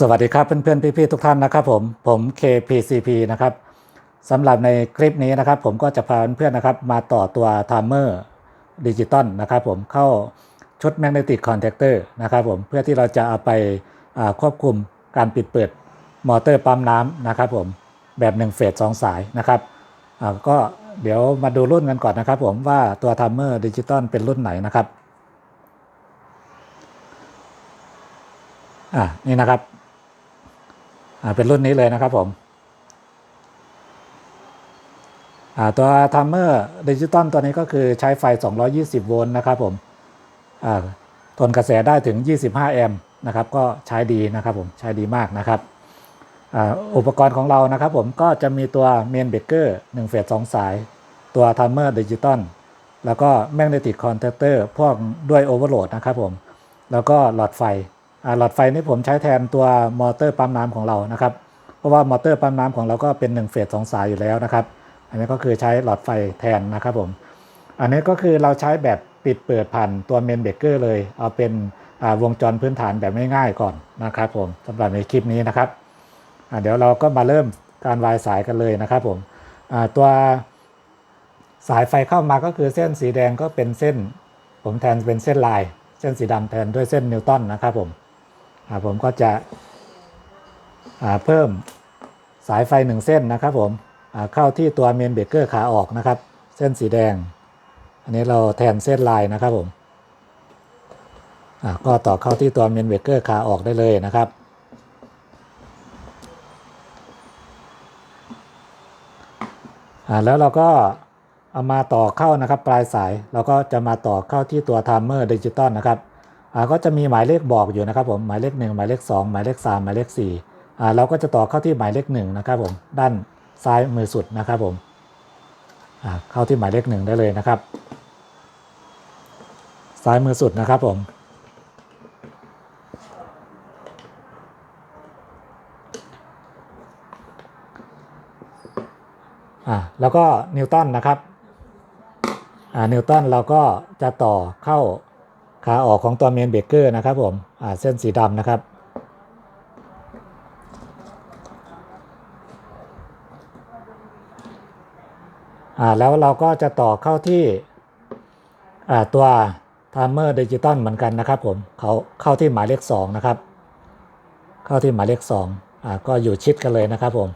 สวัสดีครับเพื่อนๆพี่ๆทุกท่านนะครับผมผม KPCP นะครับสำหรับในคลิปนี้นะครับ ผมก็จะพาเพื่อนๆนะครับ มาต่อตัวไทม์เมอร์ดิจิตอลนะครับผมเข้าชุดแมกเนติกคอนแทคเตอร์นะครับผมเพื่อที่เราจะเอาไปาควบคุมการปิดเปิดมอเตอร์ปั๊มน้ำนะครับผมแบบ1เฟส2 สายนะครับก็เดี๋ยวมาดูรุ่นกันก่อนนะครับผมว่าตัวไทม์เมอร์ดิจิตอลเป็นรุ่นไหนนะครับอ่านี่นะครับ เป็นรุ่นนี้เลยนะครับผมตัวทัมเมอร์ดิจิตอลตัวนี้ก็คือใช้ไฟ 220 โวลต์นะครับผมทนกระแสได้ถึง 25 แอมป์นะครับก็ใช้ดีนะครับผมใช้ดีมากนะครับอ,อุปกรณ์ของเรานะครับผมก็จะมีตัวเมนเบเกอร์1เฟส2สาย ตัวทัมเมอร์ดิจิตอลแล้วก็แมกเนติกคอนแทคเตอร์พวกด้วยโอเวอร์โหลดนะครับผม แล้วก็หลอดไฟ หลอดไฟนี่ผมใช้แทนตัวมอเตอร์ปั๊มน้ำของเรานะครับ เพราะว่ามอเตอร์ปั๊มน้ำของเราก็เป็น1เฟส2สายอยู่แล้วนะครับ อันนี้ก็คือใช้หลอดไฟแทนนะครับผม อันนี้ก็คือเราใช้แบบปิดเปิดผ่านตัวเมนเบเกอร์เลย เอาเป็นวงจรพื้นฐานแบบง่ายๆก่อนนะครับผมสำหรับในคลิปนี้นะครับ เดี๋ยวเราก็มาเริ่มการวายสายกันเลยนะครับผมตัวสายไฟเข้ามาก็คือเส้นสีแดงก็เป็นเส้น ผมแทนเป็นเส้นลาย เส้นสีดำแทนด้วยเส้นนิวตันนะครับผม ผมก็จะเพิ่มสายไฟหนึ่งเส้นนะครับผมเข้าที่ตัวเมนเบรกเกอร์ขาออกนะครับ เส้นสีแดง อันนี้เราแทนเส้นลายนะครับผมก็ต่อเข้าที่ตัวเมนเบรกเกอร์ขาออกได้เลยนะครับแล้วเราก็เอามาต่อเข้านะครับปลายสาย เราก็จะมาต่อเข้าที่ตัวไทม์เมอร์ดิจิตอลนะครับ ก็จะมีหมายเลขบอกอยู่นะครับผมหมายเลข 1 หมายเลข 2 หมายเลข 3 หมายเลข4อ่าเราก็จะต่อเข้าที่หมายเลข1นะครับผมด้านซ้ายมือสุดนะครับผมอ่าเข้าที่หมายเลข 1 ได้เลยนะครับ ซ้ายมือสุดนะครับผมอ่าแล้วก็นิวตันนะครับอ่านิวตันเราก็จะต่อเข้า ขาออกของตัวเมนเบเกอร์นะครับผมเส้นสีดำนะครับอ่าแล้วเราก็จะต่อเข้าที่อ่าตัวไทม์เมอร์ดิจิตอลเหมือนกันนะครับผมเขาเข้าที่หมายเลข2นะครับ เข้าที่หมายเลข2อ่าก็อยู่ชิดกันเลยนะครับผม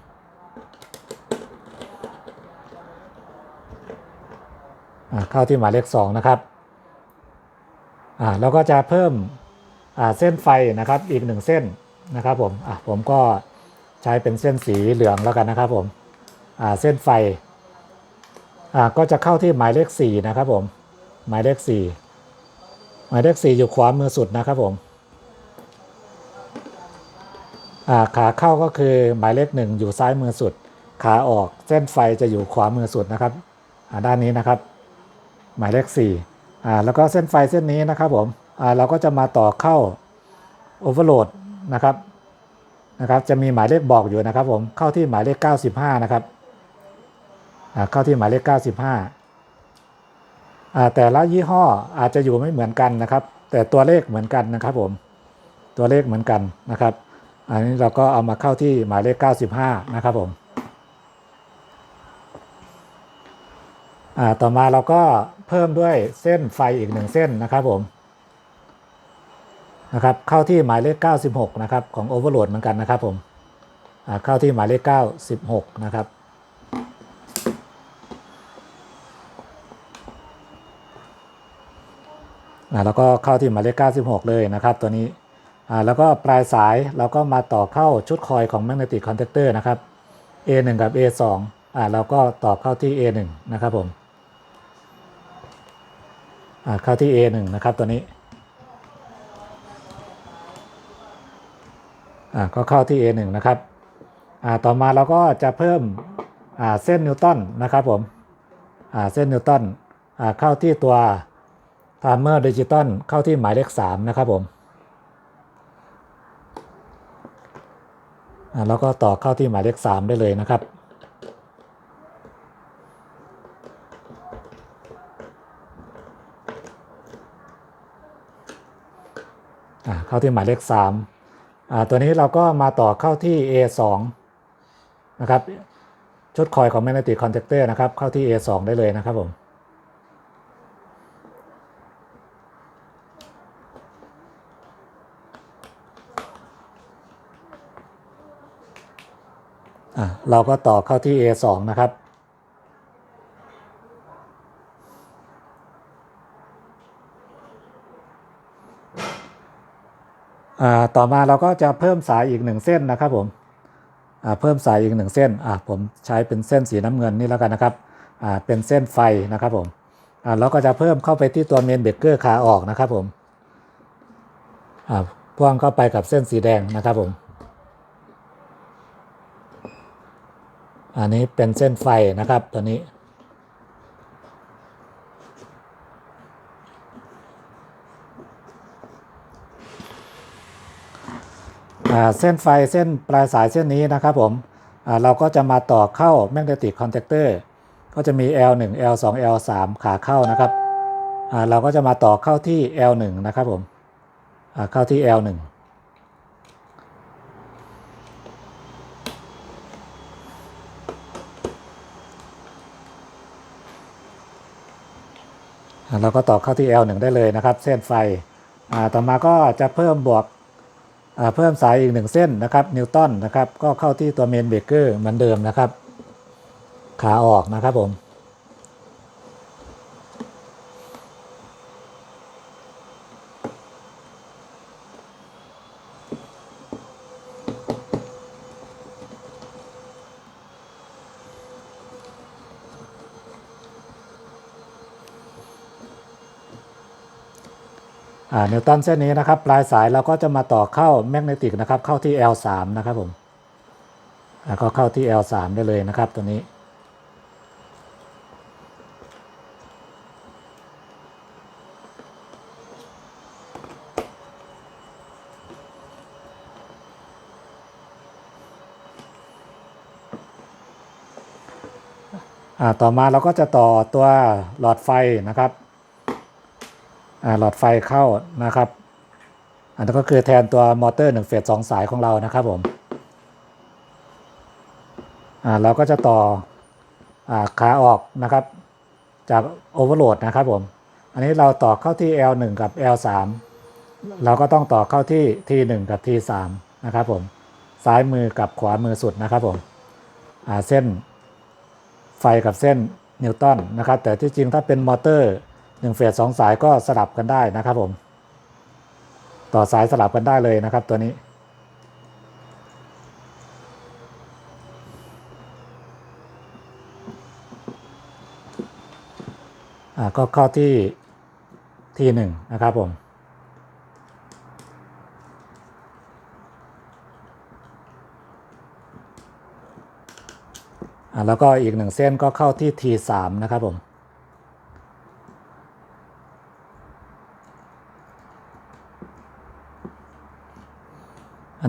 อ่าเข้าที่หมายเลข2นะครับ อ่าแล้วก็จะเพิ่มอ่าเส้นไฟนะครับอีกหนึ่งเส้นนะครับผมอะผมก็ใช้เป็นเส้นสีเหลืองแล้วกันนะครับผมอ่าเส้นไฟอ่าก็จะเข้าที่หมายเลข4นะครับผมหมายเลข4หมายเลข4อยู่ขวามือสุดนะครับผมอ่าขาเข้าก็คือหมายเลข1อยู่ซ้ายมือสุด ขาออกเส้นไฟจะอยู่ขวามือสุดนะครับอ่าด้านนี้นะครับ หมายเลข4 อ่าแล้วก็เส้นไฟเส้นนี้นะครับผมอ่าเราก็จะมาต่อเข้าโอเวอร์โหลดนะครับนะครับจะมีหมายเลขบอกอยู่นะครับผมเข้าที่หมายเลข 95 นะครับอ่าเข้าที่หมายเลข 95อ่าแต่ละยี่ห้ออาจจะอยู่ไม่เหมือนกันนะครับ แต่ตัวเลขเหมือนกันนะครับผมตัวเลขเหมือนกันนะครับ อันนี้เราก็เอามาเข้าที่หมายเลข 95 นะครับผมอ่าต่อมาเราก็ เพิ่มด้วยเส้นไฟอีกหนึ่งเส้นนะครับผมนะครับเข้าที่หมายเลข 96 นะครับ ของ Overload เหมือนกันนะครับผมอ่าเข้าที่หมายเลข 96 นะครับอ่าแล้วก็เข้าที่หมายเลข 96 เลยนะครับ ตัวนี้อ่าแล้วก็ปลายสายเราก็มาต่อเข้าชุดคอยของ Magnetic Contactor นะครับ A1 กับ A2 อ่าเราก็ต่อเข้าที่ A1 นะครับผม เข้าที่ A1 นะครับตัวนี้ก็เข้าที่ A1 นะครับต่อมาเราก็จะเพิ่มเส้นนิวตันนะครับผมเส้นนิวตันเข้าที่ตัวไทม์เมอร์ดิจิตอลเข้าที่หมายเลข 3 นะครับผมอ่าแล้วก็ต่อเข้าที่หมายเลข 3 ได้เลยนะครับ เข้าที่หมายเลข3าตัวนี้เราก็มาต่อเข้าที่ A2 นะครับชุดคอยของ Magnetic Contactor นะครับเข้าที่ A2 ได้เลยนะครับผมเราก็ต่อเข้าที่ A2 นะครับ ต่อมาเราก็จะเพิ่มสายอีกหนึ่งเส้นนะครับผมเพิ่มสายอีกหนึ่งเส้นผมใช้เป็นเส้นสีน้ำเงินนี่แล้วกันนะครับเป็นเส้นไฟนะครับผมเราก็จะเพิ่มเข้าไปที่ตัวเมนเบรกเกอร์ขาออกนะครับผมพ่วงเข้าไปกับเส้นสีแดงนะครับผมอันนี้เป็นเส้นไฟนะครับตัวนี้ เส้นไฟเส้นปลายสายเส้นนี้นะครับผมเราก็จะมาต่อเข้า magnetic contactor ก็จะมี L1 L2 L3 ขาเข้านะครับเราก็จะมาต่อเข้าที่ L1 นะครับผมเข้าที่ L1 อ่าเราก็ต่อเข้าที่ L1 ได้เลยนะครับ เส้นไฟต่อมาก็จะเพิ่มบวก เพิ่มสายอีกหนึ่งเส้นนะครับนิวตันนะครับก็เข้าที่ตัวเมนเบรกเกอร์เหมือนเดิมนะครับ ขาออกนะครับผม นิวตันเส้นนี้นะครับ ปลายสายเราก็จะมาต่อเข้าแมกเนติกนะครับ เข้าที่ L3 นะครับผมก็เข้าที่ L3 ได้เลยนะครับตัวนี้ ต่อมาเราก็จะต่อตัวหลอดไฟนะครับ หลอดไฟเข้านะครับ อันนั้นก็คือแทนตัวมอเตอร์1เฟส2สายของเรานะครับผมเราก็จะต่ออขาออกนะครับ จากโอเวอร์โหลดนะครับผม อันนี้เราต่อเข้าที่ L1 กับ L3 เราก็ต้องต่อเข้าที่ T1 กับ T3 นะครับผม ซ้ายมือกับขวามือสุดนะครับผมเส้นไฟกับเส้นนิวตันนะครับ แต่ที่จริงถ้าเป็นมอเตอร์ 1เฟส2สายก็สลับกันได้นะครับผม ต่อสายสลับกันได้เลยนะครับตัวนี้อ่าก็เข้าที่ที่หนึ่งนะครับผมอ่าแล้วก็อีกหนึ่งเส้นก็เข้าที่ T3 นะครับผม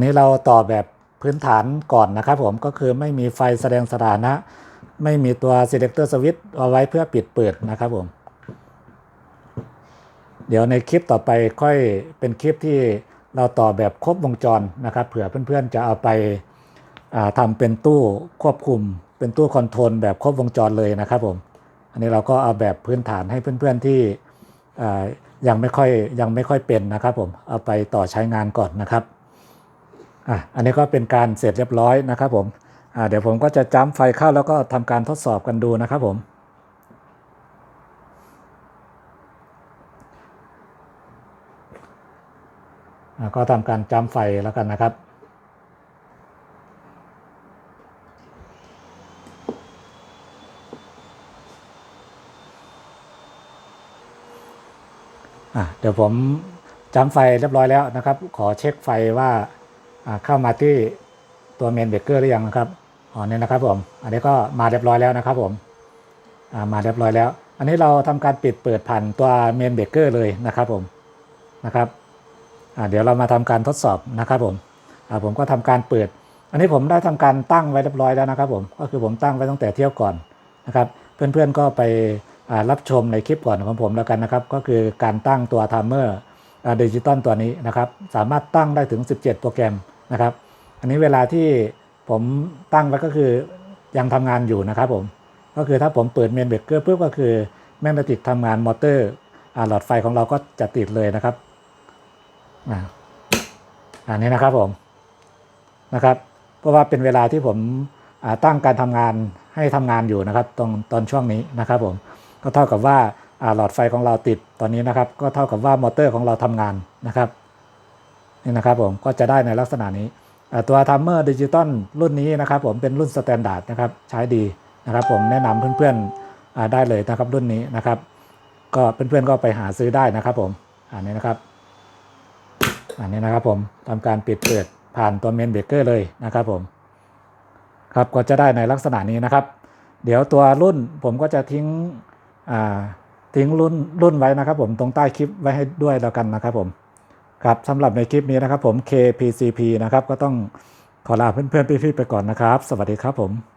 นนี้เราต่อแบบพื้นฐานก่อนนะครับผมก็คือไม่มีไฟแสดงสถานะ ไม่มีตัว selector switch เอาไว้เพื่อปิดเปิดนะครับผม เดี๋ยวในคลิปต่อไปค่อยเป็นคลิปที่เราต่อแบบครบวงจรนะครับเผื่อเพื่อนๆจะเอาไปาทำเป็นตู้ควบคุม เป็นตู้คอนโทรลแบบครบวงจรเลยนะครับผม อันนี้เราก็เอาแบบพื้นฐานให้เพื่อนๆที่ยังไม่ค่อยยังไม่ค่อยเป็นนะครับผมเอาไปต่อใช้งานก่อนนะครับ อะอันนี้ก็เป็นการเสร็จเรียบร้อยนะครับผมอ่าเดี๋ยวผมก็จะจ้ำไฟเข้าแล้วก็ทำการทดสอบกันดูนะครับผมก็ทำการจ้ำไฟแล้วกันนะครับเดี๋ยวผมจำไฟเรียบร้อยแล้วนะครับ ขอเช็คไฟว่า เข้ามาที่ตัวเมนเบเกอร์หรือยังนะครับอ๋อเนี่ยนะครับผม อันนี้ก็มาเรียบร้อยแล้วนะครับผมมาเรียบร้อยแล้ว อันนี้เราทำการปิดเปิดผ่านตัวเมนเบเกอร์เลยนะครับผมนะครับเดี๋ยวเรามาทำการทดสอบนะครับผมผมก็ทำการเปิด อันนี้ผมได้ทำการตั้งไว้เรียบร้อยแล้วนะครับผมก็คือผมตั้งไว้ตั้งแต่เที่ยวก่อนนะครับ เพื่อนๆก็ไปรับชมในคลิปก่อนของผมแล้วกันนะครับ ก็คือการตั้งตัวไทม์เมอร์ดิจิตอลตัวนี้นะครับ สามารถตั้งได้ถึง 17 โปรแกรม นะครับ อันนี้เวลาที่ผมตั้งไว้ก็คือยังทำงานอยู่นะครับผม ก็คือถ้าผมเปิดเมนเบรกเกอร์ปุ๊บก็คือแมกเนติกทำงานมอเตอร์หลอดไฟของเราก็จะติดเลยนะครับอ่าอันนี้นะครับผมนะครับ เพราะว่าเป็นเวลาที่ผมตั้งการทำงานให้ทำงานอยู่นะครับตรงตอนช่วงนี้นะครับผมก็เท่ากับว่าอ่าหลอดไฟของเราติดตอนนี้นะครับ ก็เท่ากับว่ามอเตอร์ของเราทำงานนะครับ นี่นะครับผมก็จะได้ในลักษณะนี้ตัวทัมเมอร์ดิจิตอลรุ่นนี้นะครับผมเป็นรุ่นสแตนดาร์ดนะครับใช้ดีนะครับผมแนะนำเพื่อนๆได้เลยนะครับรุ่นนี้นะครับ ก็เพื่อนๆก็ไปหาซื้อได้นะครับผมอันนี้นะครับ อันนี้นะครับผมทำการปิดเปิดผ่านตัวเมนเบรกเกอร์เลยนะครับผมครับก็จะได้ในลักษณะนี้นะครับ เดี๋ยวตัวรุ่นผมก็จะทิ้งทิ้งรุ่นรุ่นไว้นะครับ ผมตรงใต้คลิปไว้ให้ด้วยแล้วกันนะครับผม ครับสำหรับในคลิปนี้นะครับผม KPCP นะครับก็ต้องขอลาเพื่อนๆพี่ๆไปก่อนนะครับ สวัสดีครับผม